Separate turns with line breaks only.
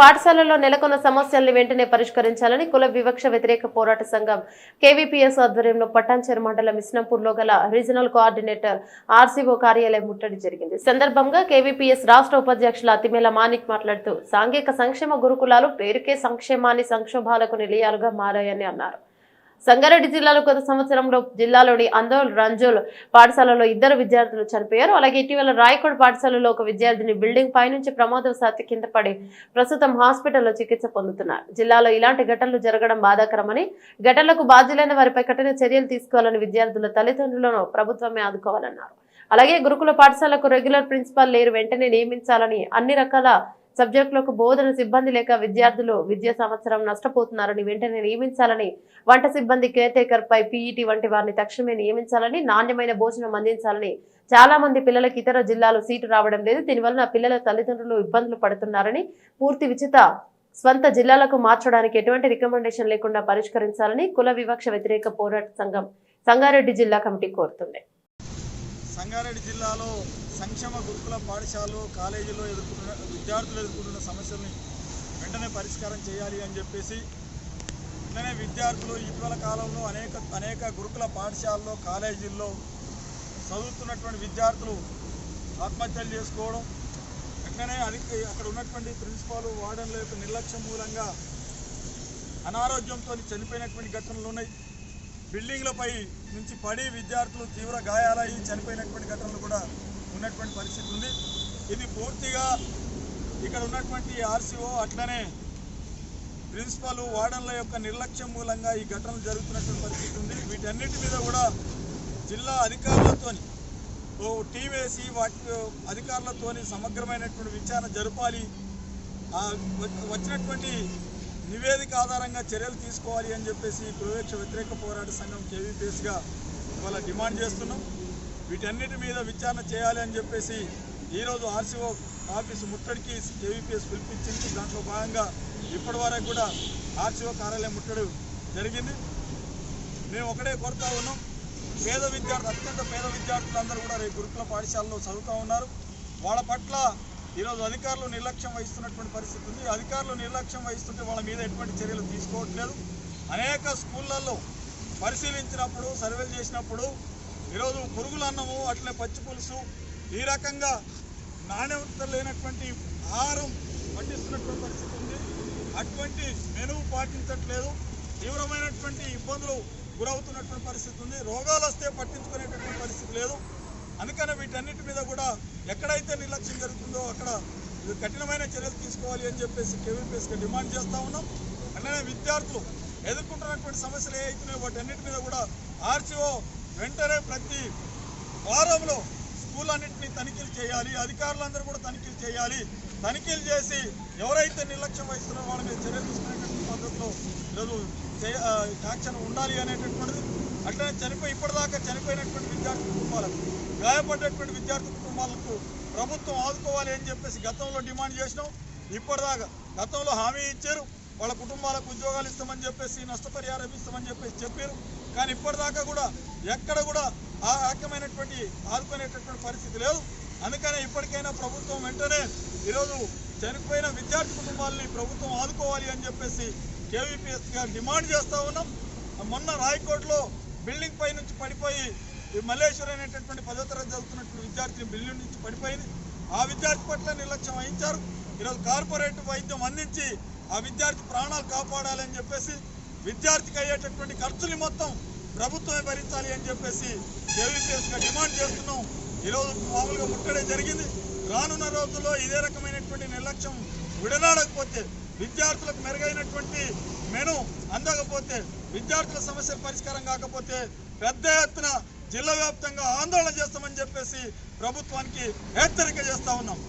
పాఠశాలల్లో నెలకొన్న సమస్యల్ని వెంటనే పరిష్కరించాలని కుల వివక్ష వ్యతిరేక పోరాట సంఘం కేవీపీఎస్ ఆధ్వర్యంలో పట్టాంచేరు మండలం ఇస్నాంపూర్లో గల రీజనల్ కోఆర్డినేటర్ ఆర్సీఓ కార్యాలయం ముట్టడి జరిగింది. సందర్భంగా కేవీపీఎస్ రాష్ట్ర ఉపాధ్యక్షుల అతిమేల మానిక్ మాట్లాడుతూ సాంఘిక సంక్షేమ గురుకులాలు పేరుకే సంక్షేమాన్ని సంక్షోభాలకు నిలయాలుగా మారాయని అన్నారు. సంగారెడ్డి జిల్లాలో గత సంవత్సరంలో జిల్లాలోని అందోల్ రంజోల్ పాఠశాలలో ఇద్దరు విద్యార్థులు చనిపోయారు. అలాగే ఇటీవల రాయకోడ్ పాఠశాలలో ఒక విద్యార్థిని బిల్డింగ్ పైనుంచి ప్రమాదవశాత్తు కింద పడి ప్రస్తుతం హాస్పిటల్లో చికిత్స పొందుతున్నారు. జిల్లాలో ఇలాంటి ఘటనలు జరగడం బాధాకరమని ఘటనలకు బాధ్యులైన వారిపై కఠిన చర్యలు తీసుకోవాలని విద్యార్థుల తల్లిదండ్రులను ప్రభుత్వమే ఆదుకోవాలన్నారు. అలాగే గురుకుల పాఠశాలకు రెగ్యులర్ ప్రిన్సిపాల్ లేరు. వెంటనే నియమించాలని అన్ని రకాల సబ్జెక్టులకు బోధన సిబ్బంది లేక విద్యార్థులు విద్యా సంవత్సరం నష్టపోతున్నారని వెంటనే నియమించాలని వంట సిబ్బంది కేర్టేకర్ పై పీఈటీ వంటి వారిని తక్షణమే నియమించాలని నాణ్యమైన భోజనం అందించాలని చాలా మంది పిల్లలకి ఇతర జిల్లాలు సీటు రావడం లేదు. దీనివల్ల పిల్లల తల్లిదండ్రులు ఇబ్బందులు పడుతున్నారని పూర్తి ఉచిత స్వంత జిల్లాలకు మార్చడానికి ఎటువంటి రికమెండేషన్ లేకుండా పరిష్కరించాలని కుల వివక్ష వ్యతిరేక పోరాట సంఘం సంగారెడ్డి జిల్లా కమిటీ కోరుతుంది.
సంగారెడ్డి జిల్లాలో సంక్షేమ గురుకుల పాఠశాలలు కాలేజీలో ఎదుర్కొంటున్న విద్యార్థులు ఎదుర్కొంటున్న సమస్యల్ని వెంటనే పరిష్కారం చేయాలి అని చెప్పేసి వెంటనే విద్యార్థులు ఇటీవల కాలంలో అనేక అనేక గురుకుల పాఠశాలలో కాలేజీల్లో చదువుతున్నటువంటి విద్యార్థులు ఆత్మహత్యలు చేసుకోవడం వెంటనే అది అక్కడ ఉన్నటువంటి ప్రిన్సిపాల్ వార్డన్ల యొక్క నిర్లక్ష్యం మూలంగా అనారోగ్యంతో చనిపోయినటువంటి ఘటనలు ఉన్నాయి. బిల్డింగ్లపై నుంచి పడి విద్యార్థులు తీవ్ర గాయాలయ్యి చనిపోయినటువంటి ఘటనలు కూడా ఉన్నటువంటి పరిస్థితి ఉంది. ఇది పూర్తిగా ఇక్కడ ఉన్నటువంటి ఆర్సీఓ అట్లనే ప్రిన్సిపల్ వార్డన్ల యొక్క నిర్లక్ష్యం మూలంగా ఈ ఘటనలు జరుగుతున్నటువంటి పరిస్థితి ఉంది. వీటన్నిటి మీద కూడా జిల్లా అధికారులతో ఓ టీం వేసి వాటి అధికారులతోని సమగ్రమైనటువంటి విచారణ జరపాలి. వచ్చినటువంటి నివేదిక ఆధారంగా చర్యలు తీసుకోవాలి అని చెప్పేసి ప్రవేక్ష వ్యతిరేక పోరాట సంఘం కేవీపీఎస్గా ఇవాళ డిమాండ్ చేస్తున్నాం. వీటన్నిటి మీద విచారణ చేయాలి అని చెప్పేసి ఈరోజు ఆర్సీఓ ఆఫీసు ముట్టడికి కేవీపీఎస్ పిలిపించింది. దాంట్లో భాగంగా ఇప్పటి వరకు కూడా ఆర్సీఓ కార్యాలయం ముట్టడి జరిగింది. మేము ఒకటే కోరుతా ఉన్నాం. పేద విద్యార్థులు అత్యంత పేద విద్యార్థులందరూ కూడా రేపు గురుకుల పాఠశాలలో చదువుతూ ఉన్నారు. వాళ్ళ పట్ల ఈరోజు అధికారులు నిర్లక్ష్యం వహిస్తున్నటువంటి పరిస్థితి ఉంది. అధికారులు నిర్లక్ష్యం వహిస్తుంటే వాళ్ళ మీద ఎటువంటి చర్యలు తీసుకోవట్లేదు. అనేక స్కూళ్ళల్లో పరిశీలించినప్పుడు సర్వేలు చేసినప్పుడు ఈరోజు పురుగుల అన్నము అట్లే పచ్చి పులుసు ఈ రకంగా నాణ్యత లేనటువంటి ఆహారం పట్టిస్తున్నటువంటి పరిస్థితి ఉంది. అటువంటి మెనువు పాటించట్లేదు. తీవ్రమైనటువంటి ఇబ్బందులు గురవుతున్నటువంటి పరిస్థితి ఉంది. రోగాలు వస్తే పట్టించుకునేటటువంటి పరిస్థితి లేదు. అందుకనే వీటన్నిటి మీద కూడా ఎక్కడైతే నిర్లక్ష్యం జరుగుతుందో అక్కడ కఠినమైన చర్యలు తీసుకోవాలి అని చెప్పేసి కేవీపీఎస్గా డిమాండ్ చేస్తూ ఉన్నాం. అట్లనే విద్యార్థులు ఎదుర్కొంటున్నటువంటి సమస్యలు ఏవైతున్నాయో వాటన్నిటి మీద కూడా ఆర్సీఓ వెంటనే ప్రతి వారంలో స్కూళ్ళన్నింటినీ తనిఖీలు చేయాలి అధికారులందరూ కూడా తనిఖీలు చేయాలి. తనిఖీలు చేసి ఎవరైతే నిర్లక్ష్యం వహిస్తున్నారో వాళ్ళ మీద చర్యలు తీసుకునేటువంటి పద్ధతిలో ఈరోజు యాక్షన్ ఉండాలి అనేటటువంటిది. అట్లనే చనిపోయి ఇప్పటిదాకా చనిపోయినటువంటి విద్యార్థి కుటుంబాలకు గాయపడ్డటువంటి విద్యార్థి కుటుంబాలకు ప్రభుత్వం ఆదుకోవాలి అని చెప్పేసి గతంలో డిమాండ్ చేసినాం. ఇప్పటిదాకా గతంలో హామీ ఇచ్చారు. వాళ్ళ కుటుంబాలకు ఉద్యోగాలు ఇస్తామని చెప్పేసి నష్టపరిహారం ఇస్తామని చెప్పేసి చెప్పారు. కానీ ఇప్పటిదాకా కూడా ఎక్కడ కూడా ఆ రకమైనటువంటి ఆదుకునేటటువంటి పరిస్థితి లేదు. అందుకనే ఇప్పటికైనా ప్రభుత్వం వెంటనే ఈరోజు చనిపోయిన విద్యార్థి కుటుంబాలని ప్రభుత్వం ఆదుకోవాలి అని చెప్పేసి కేవీపీఎస్ గారు డిమాండ్ చేస్తూ ఉన్నాం. మొన్న రాయకోట్లో బిల్డింగ్ పై నుంచి పడిపోయి మల్లేశ్వర్ అనేటటువంటి పదో విద్యార్థిని బిల్లు నుంచి పడిపోయింది ఆ విద్యార్థి పట్ల నిర్లక్ష్యం వహించారు. ఈరోజు కార్పొరేట్ వైద్యం అందించి ఆ విద్యార్థి ప్రాణాలు కాపాడాలని చెప్పేసి విద్యార్థికి అయ్యేటటువంటి ఖర్చుని మొత్తం ప్రభుత్వమే భరించాలి అని చెప్పేసి కేవీపీఎస్గా డిమాండ్ చేస్తున్నాం. ఈరోజు మామూలుగా ముట్టడే జరిగింది. రానున్న రోజుల్లో ఇదే రకమైనటువంటి నిర్లక్ష్యం విడనాడకపోతే విద్యార్థులకు మెరుగైనటువంటి మెను అందకపోతే విద్యార్థుల సమస్యల పరిష్కారం కాకపోతే పెద్ద ఎత్తున జిల్లా వ్యాప్తంగా ఆందోళన చేస్తామని చెప్పేసి ప్రభుత్వానికి హెచ్చరిక చేస్తా ఉన్నాం.